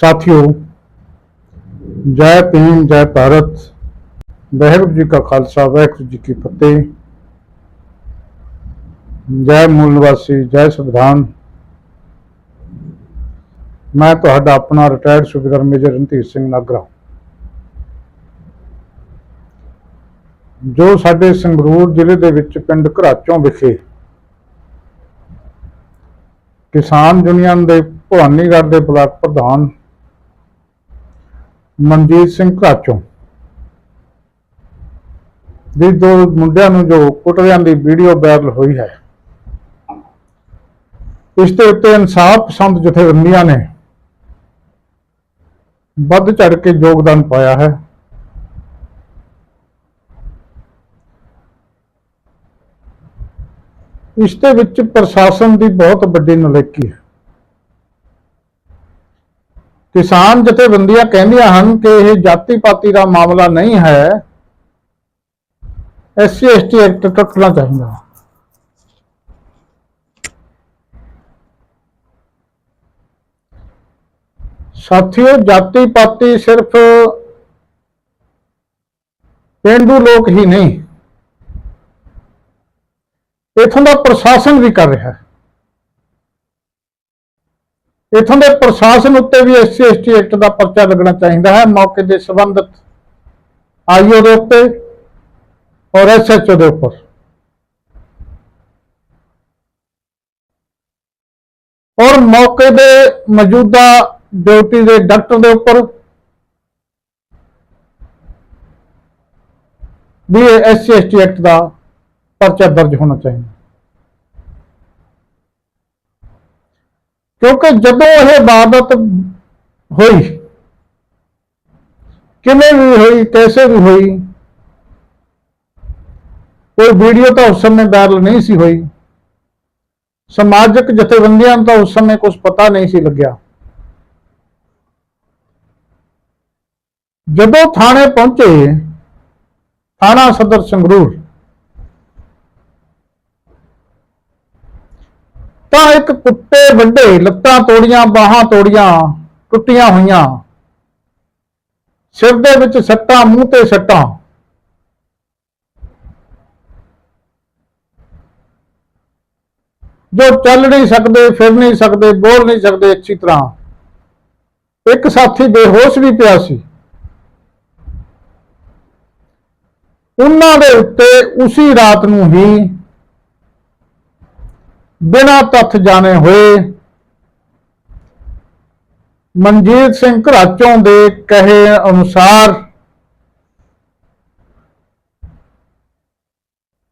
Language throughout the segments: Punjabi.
ਸਾਥੀਓ, ਜੈ ਭੀਮ, ਜੈ ਭਾਰਤ। ਵਾਹਿਗੁਰੂ ਜੀ ਕਾ ਖਾਲਸਾ, ਵਾਹਿਗੁਰੂ ਜੀ ਕੀ ਫਤਿਹ। ਜੈ ਮੂਲ ਨਿਵਾਸੀ, ਜੈ ਸੰਵਿਧਾਨ। ਮੈਂ ਤੁਹਾਡਾ ਆਪਣਾ ਰਿਟਾਇਰਡ ਸੂਬੇਦਾਰ ਮੇਜਰ ਰਣਧੀਰ ਸਿੰਘ ਨਾਗਰਾ। ਜੋ ਸਾਡੇ ਸੰਗਰੂਰ ਜ਼ਿਲ੍ਹੇ ਦੇ ਵਿੱਚ ਪਿੰਡ ਘਰਾਚੋਂ ਵਿਖੇ ਕਿਸਾਨ ਯੂਨੀਅਨ ਦੇ ਭਵਾਨੀਗੜ੍ਹ ਦੇ ਬਲਾਕ ਪ੍ਰਧਾਨ ਮਨਜੀਤ ਸਿੰਘ ਘਰਾਚੋਂ ਦੇ ਦੋ ਮੁੰਡਿਆਂ ਨੂੰ ਜੋ ਕੁੱਟਿਆਂ ਦੀ ਵੀਡੀਓ ਵਾਇਰਲ ਹੋਈ ਹੈ। ਇਸ ਦੇ ਉੱਤੇ ਇਨਸਾਫ ਪਸੰਦ ਜਥੇਬੰਦੀਆਂ ਨੇ ਵੱਧ ਚੜ ਕੇ ਯੋਗਦਾਨ ਪਾਇਆ ਹੈ। ਇਸ ਦੇ ਵਿੱਚ ਪ੍ਰਸ਼ਾਸਨ ਦੀ ਬਹੁਤ ਵੱਡੀ ਨਲਾਇਕੀ ਹੈ। ਕਿਸਾਨ ਜਥੇਬੰਦੀਆਂ ਕਹਿੰਦੀਆਂ ਹਨ ਕਿ ਇਹ ਜਾਤੀ ਪਾਤੀ ਦਾ ਮਾਮਲਾ ਨਹੀਂ ਹੈ। ਐਸਸੀ ਐਸਟੀ ਐਕਟ ਟੁੱਟਣਾ ਚਾਹੀਦਾ। ਸਾਥੀਓ ਜਾਤੀ ਪਾਤੀ ਸਿਰਫ ਪਿੰਡੂ ਲੋਕ ਹੀ ਨਹੀਂ, ਇਥੋਂ ਦਾ ਪ੍ਰਸ਼ਾਸਨ ਵੀ ਕਰ ਰਿਹਾ ਹੈ। ਇਥੋਂ ਦੇ ਪ੍ਰਸ਼ਾਸਨ ਉੱਤੇ ਵੀ ਐਸਸੀ ਐਸਟੀ ਐਕਟ ਦਾ ਪਰਚਾ ਲੱਗਣਾ ਚਾਹੀਦਾ ਹੈ, ਮੌਕੇ ਦੇ ਸੰਬੰਧਿਤ ਆਈਓ ਦੇ ਉੱਤੇ ਔਰ ਐਸਐਚਓ ਦੇ ਉੱਪਰ। ਔਰ ਮੌਕੇ ਦੇ ਮੌਜੂਦਾ ਡਿਊਟੀ ਦੇ ਡਾਕਟਰ ਦੇ ਉੱਪਰ ਵੀ ਐਸਸੀ ਐਸਟੀ ਐਕਟ ਦਾ ਪਰਚਾ ਦਰਜ ਹੋਣਾ ਚਾਹੀਦਾ। ਕਿਉਂਕਿ ਜਦੋਂ ਇਹ ਵਾਰਦਾਤ ਹੋਈ, ਕਿਵੇਂ ਵੀ ਹੋਈ, ਕੈਸੇ ਵੀ ਹੋਈ, ਕੋਈ ਵੀਡੀਓ ਤਾਂ ਉਸ ਸਮੇਂ ਵਾਇਰਲ ਨਹੀਂ ਸੀ ਹੋਈ। ਸਮਾਜਿਕ ਜਥੇਬੰਦੀਆਂ ਨੂੰ ਤਾਂ ਉਸ ਸਮੇਂ ਕੁਝ ਪਤਾ ਨਹੀਂ ਸੀ ਲੱਗਿਆ। ਜਦੋਂ ਥਾਣੇ ਪਹੁੰਚੇ, ਥਾਣਾ ਸਦਰ ਸੰਗਰੂਰ ਤਾਂ ਇੱਕ ਕੁੱਤੇ ਵੱਡੇ ਲੱਤਾਂ ਤੋੜੀਆਂ, ਬਾਹਾਂ ਤੋੜੀਆਂ, ਟੁੱਟੀਆਂ ਹੋਈਆਂ। ਸਿਰ ਦੇ ਵਿੱਚ ਸੱਟਾਂ, ਮੂੰਹ ਤੇ ਸੱਟਾਂ। ਜੋ ਚੱਲ ਨਹੀਂ ਸਕਦੇ, ਫਿਰ ਨਹੀਂ ਸਕਦੇ, ਬੋਲ ਨਹੀਂ ਸਕਦੇ ਅੱਛੀ ਤਰ੍ਹਾਂ। ਇੱਕ ਸਾਥੀ ਬੇਹੋਸ਼ ਵੀ ਪਿਆ ਸੀ। ਉਹਨਾਂ ਦੇ ਉੱਤੇ ਉਸੇ ਰਾਤ ਨੂੰ ਹੀ ਬਿਨਾਂ ਤੱਥ ਜਾਣੇ ਹੋਏ। ਮਨਜੀਤ ਸਿੰਘ ਘਰਾਚੋਂ ਦੇ ਕਹੇ ਅਨੁਸਾਰ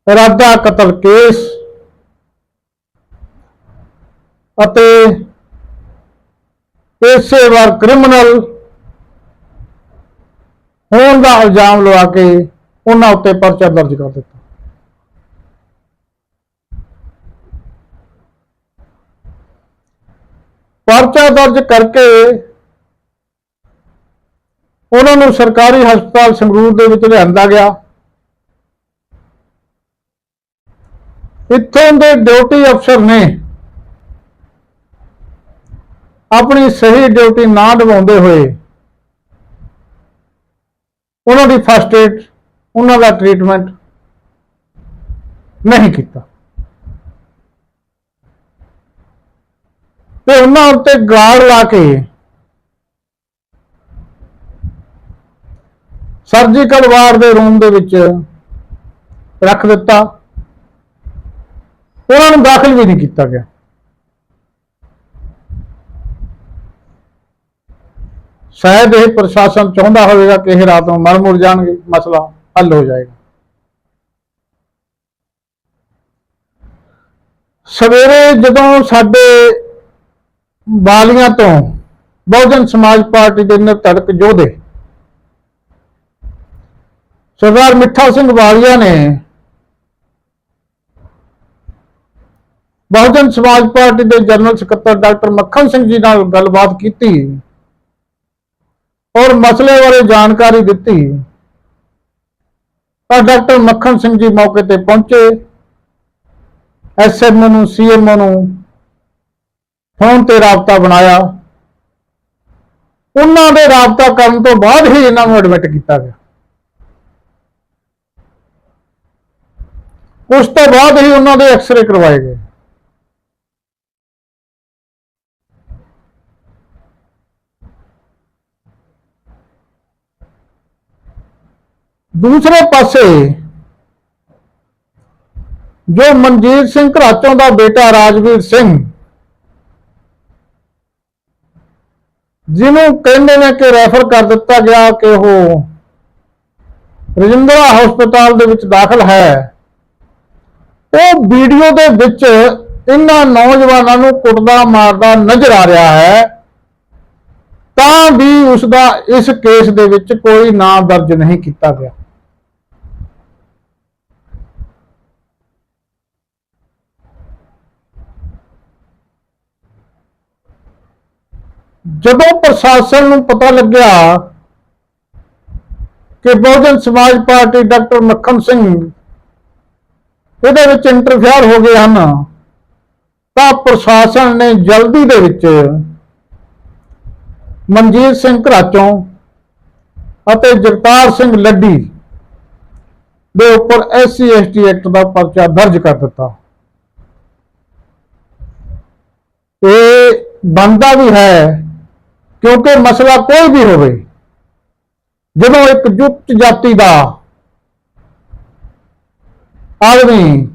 ਇਰਾਦਾ ਕਤਲ ਕੇਸ ਅਤੇ ਪੇਸ਼ੇਵਰ ਕ੍ਰਿਮੀਨਲ ਹੋਣ ਦਾ ਇਲਜ਼ਾਮ ਲਵਾ ਕੇ ਉਹਨਾਂ ਉੱਤੇ ਪਰਚਾ ਦਰਜ ਕਰ ਦਿੱਤਾ। ਪਰਚਾ ਦਰਜ ਕਰਕੇ ਉਹਨਾਂ ਨੂੰ ਸਰਕਾਰੀ ਹਸਪਤਾਲ ਸੰਗਰੂਰ ਦੇ ਵਿੱਚ ਲਿਆਂਦਾ ਗਿਆ। ਇੱਥੋਂ ਦੇ ਡਿਊਟੀ ਅਫਸਰ ਨੇ ਆਪਣੀ ਸਹੀ ਡਿਊਟੀ ਨਾ ਨਿਭਾਉਂਦੇ ਹੋਏ ਉਹਨਾਂ ਦੀ ਫਸਟ ਏਡ ਉਹਨਾਂ ਦਾ ਟ੍ਰੀਟਮੈਂਟ ਨਹੀਂ ਕੀਤਾ। ਤੇ ਉਹਨਾਂ ਉੱਤੇ ਗਾਰਡ ਲਾ ਕੇ ਸਰਜੀਕਲ ਵਾਰ ਦੇ ਰੂਮ ਦੇ ਵਿੱਚ ਰੱਖ ਦਿੱਤਾ। ਉਹਨਾਂ ਨੂੰ ਦਾਖਲ ਵੀ ਨਹੀਂ ਕੀਤਾ ਗਿਆ। ਸ਼ਾਇਦ ਇਹ ਪ੍ਰਸ਼ਾਸਨ ਚਾਹੁੰਦਾ ਹੋਵੇਗਾ ਕਿ ਇਹ ਰਾਤ ਨੂੰ ਮਰ ਮੁਰ ਜਾਣਗੇ, ਮਸਲਾ ਹੱਲ ਹੋ ਜਾਏਗਾ। ਸਵੇਰੇ ਜਦੋਂ ਸਾਡੇ ਬਾਲੀਆਂ ਤੋਂ ਬਹੁਜਨ ਸਮਾਜ ਪਾਰਟੀ ਦੇ ਨਿਰਧੜਕ ਯੋਧੇ। ਸਰਦਾਰ ਮਿੱਠਾ ਸਿੰਘ ਵਾਲੀਆ ਨੇ ਬਹੁਜਨ ਸਮਾਜ ਪਾਰਟੀ ਦੇ ਜਨਰਲ ਸਕੱਤਰ ਡਾਕਟਰ ਮੱਖਣ ਸਿੰਘ ਜੀ ਨਾਲ ਗੱਲਬਾਤ ਕੀਤੀ ਔਰ ਮਸਲੇ ਬਾਰੇ ਜਾਣਕਾਰੀ ਦਿੱਤੀ। ਤਾਂ ਡਾਕਟਰ ਮੱਖਣ ਸਿੰਘ ਜੀ ਮੌਕੇ ਤੇ ਪਹੁੰਚੇ। ਐਸਐਮਓ ਨੂੰ ਸੀਐਮਓ ਨੂੰ ਫੋਨ ਤੇ ਰਾਬਤਾ ਬਣਾਇਆ। ਉਹਨਾਂ ਦੇ ਰਾਬਤਾ ਕਰਨ ਤੋਂ ਬਾਅਦ ਹੀ ਇਹਨਾਂ ਨੂੰ ਐਡਮਿਟ ਕੀਤਾ ਗਿਆ। ਉਸ ਤੋਂ ਬਾਅਦ ਹੀ ਉਹਨਾਂ ਦੇ ਐਕਸ-ਰੇ ਕਰਵਾਏ ਗਏ। ਦੂਸਰੇ ਪਾਸੇ ਜੋ ਮਨਜੀਤ ਸਿੰਘ ਘਰਾਚੋਂ ਦਾ ਬੇਟਾ ਰਾਜਵੀਰ ਸਿੰਘ ਜਿਹਨੂੰ ਕਹਿੰਦੇ ਨੇ ਕਿ ਰੈਫਰ ਕਰ ਦਿੱਤਾ ਗਿਆ ਕਿ ਉਹ ਰਜਿੰਦਰਾ ਹਸਪਤਾਲ ਦੇ ਵਿੱਚ ਦਾਖਲ ਹੈ। ਉਹ ਵੀਡੀਓ ਦੇ ਵਿੱਚ ਇਹਨਾਂ ਨੌਜਵਾਨਾਂ ਨੂੰ ਕੁੱਟਦਾ, ਮਾਰਦਾ ਨਜ਼ਰ ਆ ਰਿਹਾ ਹੈ। ਤਾਂ ਵੀ ਉਸ ਦਾ ਇਸ ਕੇਸ ਦੇ ਵਿੱਚ ਕੋਈ ਨਾਂ ਦਰਜ ਨਹੀਂ ਕੀਤਾ ਗਿਆ। ਜਦੋਂ ਪ੍ਰਸ਼ਾਸਨ ਨੂੰ ਪਤਾ ਲੱਗਿਆ ਕਿ ਬਹੁਜਨ ਸਮਾਜ ਪਾਰਟੀ ਡਾਕਟਰ ਮੱਖਣ ਸਿੰਘ ਇਹਦੇ ਵਿੱਚ ਇੰਟਰਫੇਅਰ ਹੋ ਗਏ ਹਨ, ਤਾਂ ਪ੍ਰਸ਼ਾਸਨ ਨੇ ਜਲਦੀ ਦੇ ਵਿੱਚ ਮਨਜੀਤ ਸਿੰਘ ਘਰਾਚੋਂ ਅਤੇ ਜਗਤਾਰ ਸਿੰਘ ਲੱਡੀ ਦੇ ਉੱਪਰ ਐਸਸੀ ਐਸਟੀ ਐਕਟ ਦਾ ਪਰਚਾ ਦਰਜ ਕਰ ਦਿੱਤਾ। ਇਹ ਬਣਦਾ ਵੀ ਹੈ ਕਿਉਂਕਿ ਮਸਲਾ ਕੋਈ ਵੀ ਹੋਵੇ, ਜਦੋਂ ਇੱਕ ਜੁੱਟ ਜਾਤੀ ਦਾ ਆਦਮੀ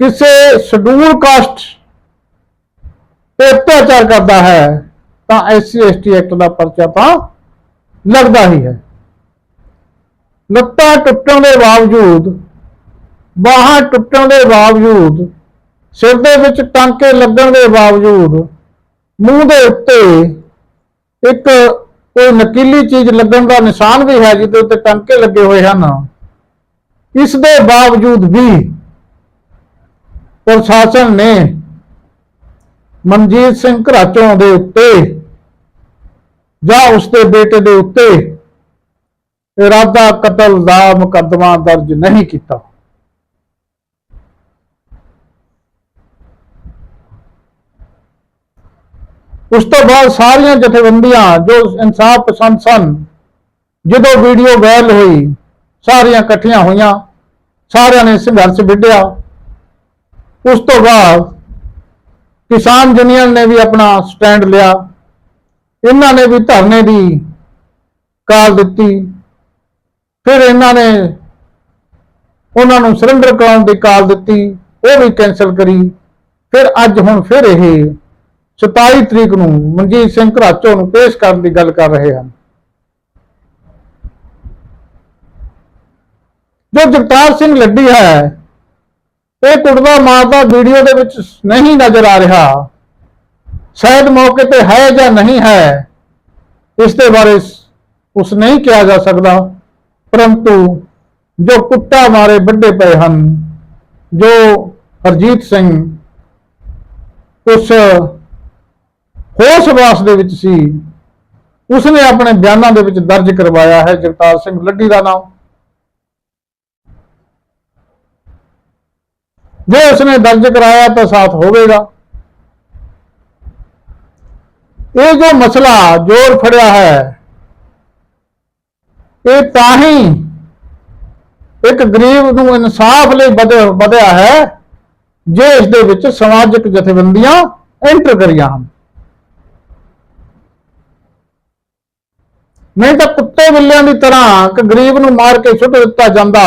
ਕਿਸੇ ਸ਼ਡਿਊਲ ਕਾਸਟ ਤੇ ਅਤਿਆਚਾਰ ਕਰਦਾ ਹੈ, ਤਾਂ ਐਸਸੀ ਐਸਟੀ ਐਕਟ ਦਾ ਪਰਚਾ ਤਾਂ ਲੱਗਦਾ ਹੀ ਹੈ। ਲੱਤਾਂ ਟੁੱਟਣ ਦੇ ਬਾਵਜੂਦ, ਬਾਹਾਂ ਟੁੱਟਣ ਦੇ ਬਾਵਜੂਦ, ਸਿਰ ਦੇ ਵਿੱਚ ਟਾਂਕੇ ਲੱਗਣ ਦੇ ਬਾਵਜੂਦ ਮੂੰਹ ਦੇ ਉੱਤੇ ਇੱਕ ਕੋਈ ਨਕੀਲੀ ਚੀਜ਼ ਲੱਗਣ ਦਾ ਨਿਸ਼ਾਨ ਵੀ ਹੈ ਜਿਹਦੇ ਉੱਤੇ ਟਾਂਕੇ ਲੱਗੇ ਹੋਏ ਹਨ। ਇਸ ਦੇ ਬਾਵਜੂਦ ਵੀ ਪ੍ਰਸ਼ਾਸਨ ਨੇ ਮਨਜੀਤ ਸਿੰਘ ਘਰਾਚੋਂ ਦੇ ਉੱਤੇ ਜਾਂ ਉਸ ਦੇ ਬੇਟੇ ਦੇ ਉੱਤੇ ਇਰਾਦਾ ਕਤਲ ਦਾ ਮੁਕੱਦਮਾ ਦਰਜ ਨਹੀਂ ਕੀਤਾ। ਉਸ ਤੋਂ ਬਾਅਦ ਸਾਰੀਆਂ ਜਥੇਬੰਦੀਆਂ ਜੋ ਇਨਸਾਫ ਪਸੰਦ ਸਨ, ਜਦੋਂ ਵੀਡੀਓ ਵਾਇਰਲ ਹੋਈ, ਸਾਰੀਆਂ ਇਕੱਠੀਆਂ ਹੋਈਆਂ, ਸਾਰਿਆਂ ਨੇ ਸੰਘਰਸ਼ ਵਿੱਢਿਆ। ਉਸ ਤੋਂ ਬਾਅਦ ਕਿਸਾਨ ਯੂਨੀਅਨ ਨੇ ਵੀ ਆਪਣਾ ਸਟੈਂਡ ਲਿਆ। ਇਹਨਾਂ ਨੇ ਵੀ ਧਰਨੇ ਦੀ ਕਾਲ ਦਿੱਤੀ। ਫਿਰ ਇਹਨਾਂ ਨੇ ਉਹਨਾਂ ਨੂੰ ਸਰੈਂਡਰ ਕਰਾਉਣ ਦੀ ਕਾਲ ਦਿੱਤੀ, ਉਹ ਵੀ ਕੈਨਸਲ ਕਰੀ। ਫਿਰ ਅੱਜ ਹੁਣ ਫਿਰ ਇਹ 27 ਤਰੀਕ ਨੂੰ ਮਨਜੀਤ ਸਿੰਘ ਘਰਾਚੋ ਨੂੰ ਪੇਸ਼ ਕਰਨ ਦੀ ਗੱਲ ਕਰ ਰਹੇ ਹਨ। ਜੋ ਜਗਤਾਰ ਸਿੰਘ ਲੱਡੀ ਹੈ, ਇਹ ਕੁੜਵਾ ਮਾਰਦਾ ਵੀਡੀਓ ਦੇ ਵਿੱਚ ਨਹੀਂ ਨਜ਼ਰ ਆ ਰਿਹਾ। ਸ਼ਾਇਦ ਮੌਕੇ ਤੇ ਹੈ ਜਾਂ ਨਹੀਂ ਹੈ, ਇਸ ਦੇ ਬਾਰੇ ਉਸ ਨਹੀਂ ਕਿਹਾ ਜਾ ਸਕਦਾ। ਪਰੰਤੂ ਜੋ ਕੁੱਟਾ ਮਾਰੇ ਵੱਡੇ ਪਏ ਹਨ, ਜੋ ਹਰਜੀਤ ਸਿੰਘ, ਉਸ ਹੋਸ਼ ਵਾਸ ਦੇ ਵਿੱਚ ਸੀ। ਉਸਨੇ ਆਪਣੇ ਬਿਆਨਾਂ ਦੇ ਵਿੱਚ ਦਰਜ ਕਰਵਾਇਆ ਹੈ, ਜਗਤਾਰ ਸਿੰਘ ਲੱਡੀ ਦਾ ਨਾਮ। ਜੇ ਉਸਨੇ ਦਰਜ ਕਰਾਇਆ ਤਾਂ ਸਾਥ ਹੋਵੇਗਾ। ਇਹ ਜੋ ਮਸਲਾ ਜੋਰ ਫੜਿਆ ਹੈ, ਇਹ ਤਾਂ ਹੀ ਇੱਕ ਗਰੀਬ ਨੂੰ ਇਨਸਾਫ ਲਈ ਵਧਿਆ ਵਧਿਆ ਹੈ, ਜੇ ਇਸ ਦੇ ਵਿੱਚ ਸਮਾਜਿਕ ਜਥੇਬੰਦੀਆਂ ਐਂਟਰ ਕਰੀਆਂ ਹਨ। ਨਹੀਂ ਤਾਂ ਕੁੱਤੇ ਬਿੱਲਿਆਂ ਦੀ ਤਰ੍ਹਾਂ ਕਿ ਗਰੀਬ ਨੂੰ ਮਾਰ ਕੇ ਸੁੱਟ ਦਿੱਤਾ ਜਾਂਦਾ।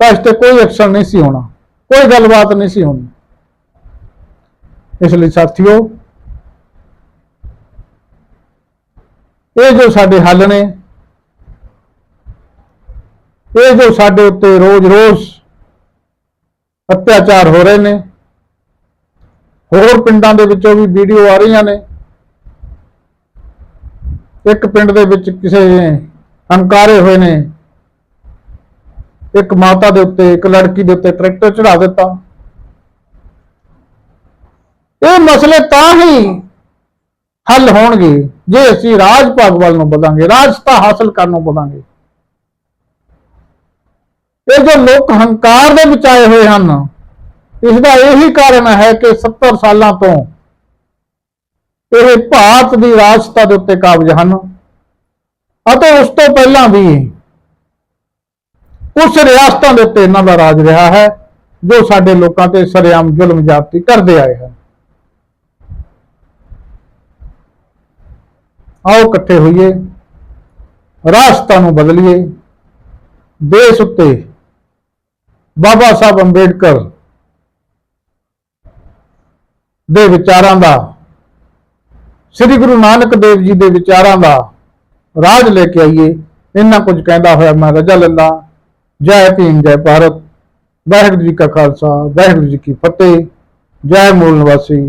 ਤਾਂ ਇਸ ਤੇ ਕੋਈ ਐਕਸ਼ਨ ਨਹੀਂ ਸੀ ਹੋਣਾ, ਕੋਈ ਗੱਲਬਾਤ ਨਹੀਂ ਸੀ ਹੋਣੀ। ਇਸ ਲਈ ਸਾਥੀਓ, ਇਹ ਜੋ ਸਾਡੇ ਹੱਲ ਨੇ, ਇਹ ਜੋ ਸਾਡੇ ਉੱਤੇ ਰੋਜ਼-ਰੋਜ਼ ਅਤਿਆਚਾਰ ਹੋ ਰਹੇ ਨੇ, ਹੋਰ ਪਿੰਡਾਂ ਦੇ ਵਿੱਚੋਂ ਵੀ ਵੀਡੀਓ ਆ ਰਹੀਆਂ ਨੇ ਇੱਕ ਪਿੰਡ ਦੇ ਵਿੱਚ ਕਿਸੇ ਨੇ ਹੰਕਾਰੇ ਹੋਏ ਨੇ। ਇੱਕ ਮਾਤਾ ਦੇ ਉੱਤੇ, ਇੱਕ ਲੜਕੀ ਦੇ ਉੱਤੇ ਟਰੈਕਟਰ ਚੜਾ ਦਿੱਤਾ। ਇਹ ਮਸਲੇ ਤਾਂ ਹੀ ਹੱਲ ਹੋਣਗੇ ਜੇ ਅਸੀਂ ਰਾਜ ਭਾਗ ਵੱਲ ਨੂੰ ਵਧਾਂਗੇ ਰਾਜਤਾ ਹਾਸਲ ਕਰਨ ਨੂੰ ਵਧਾਂਗੇ ਇਹ ਜੋ ਲੋਕ ਹੰਕਾਰ ਦੇ ਵਿੱਚ ਆਏ ਹੋਏ ਹਨ ਇਸ ਦਾ ਇਹੀ ਕਾਰਨ ਹੈ ਕਿ 70 ਸਾਲਾਂ ਤੋਂ ਇਹ ਭਾਰਤ ਦੀ ਰਾਜਸਤਾ ਦੇ ਉੱਤੇ ਕਾਬਜ ਹਨ। ਅਤੇ ਉਸ ਤੋਂ ਪਹਿਲਾਂ ਵੀ ਉਸ ਰਿਆਸਤਾਂ ਦੇ ਉੱਤੇ ਇਹਨਾਂ ਦਾ ਰਾਜ ਰਿਹਾ ਹੈ, ਜੋ ਸਾਡੇ ਲੋਕਾਂ ਤੇ ਸਰਿਆਮ ਜ਼ੁਲਮ ਜਾਪਤੀ ਕਰਦੇ ਆਏ ਹਨ। ਆਓ ਇਕੱਠੇ ਹੋਈਏ, ਰਾਜਸਥਾਨ ਨੂੰ ਬਦਲੀਏ। ਦੇਸ਼ ਉੱਤੇ ਬਾਬਾ ਸਾਹਿਬ ਅੰਬੇਡਕਰ ਦੇ ਵਿਚਾਰਾਂ ਦਾ ਸ੍ਰੀ ਗੁਰੂ ਨਾਨਕ ਦੇਵ ਜੀ ਦੇ ਵਿਚਾਰਾਂ ਦਾ ਰਾਜ ਲੈ ਕੇ ਆਈਏ। ਇੰਨਾ ਕੁਝ ਕਹਿੰਦਾ ਹੋਇਆ ਮੈਂ ਰਜਾ ਲੈਂਦਾ ਜੈ ਭੀਮ, ਜੈ ਭਾਰਤ, ਵਾਹਿਗੁਰੂ ਜੀ ਕਾ ਖਾਲਸਾ, ਵਾਹਿਗੁਰੂ ਜੀ ਕੀ ਫਤਿਹ, ਜੈ ਮੂਲ ਨਿਵਾਸੀ,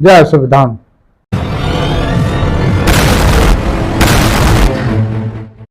ਜੈ ਸੰਵਿਧਾਨ।